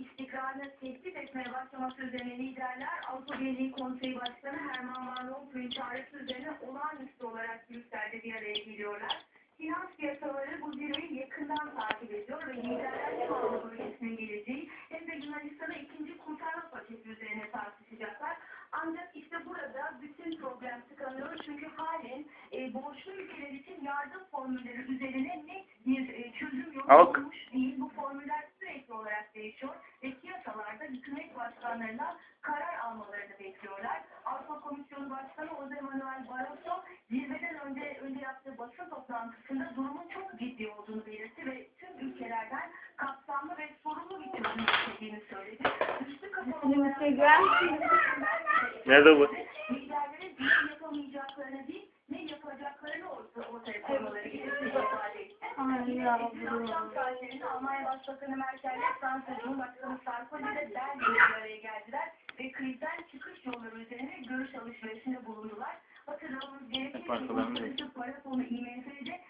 istikrarını tehdit etmeye başlaması üzerine liderler Avrupa Birliği Konseyi Başkanı Herman Van Rompuy'un çağrısı üzerine olağanüstü olarak Brüksel'de bir araya geliyorlar. Finans piyasaları bu zirveyi yakından takip ediyor ve liderler hem Avrupa bölgesinin geleceği hem de Yunanistan'a ikinci kurtarma paketi üzerine tartışacaklar. Ancak işte burada bütün problem tıkanıyor çünkü halen e, borçlu ülkeler için yardım formülleri üzerine net bir e, çözüm Halk. olmuş değil. Bu formüller sürekli olarak değişiyor ve piyasalarda hükümet başkanlarına karar almalarını bekliyorlar. Avrupa Komisyonu Başkanı Jose Manuel Barroso zirveden önce, önce yaptığı basın toplantısında durumun çok ciddi olduğunu belirtti ve tüm ülkelerden kapsamlı ve sorumlu bir çözüm istediğini söyledi. Üstü kapalı. Nerede bu? Liderlerin ne yapamayacaklarını değil, Ay yavrum. Akşam Almanya Başbakanı Merkel ile Fransa Cumhurbaşkanı Sarkozy ile Berlin'de bir araya geldiler ve krizden çıkış yolları üzerine görüş alışverişinde bulundular. Hatırlamamız gerekir ki uluslararası para fonu IMF'de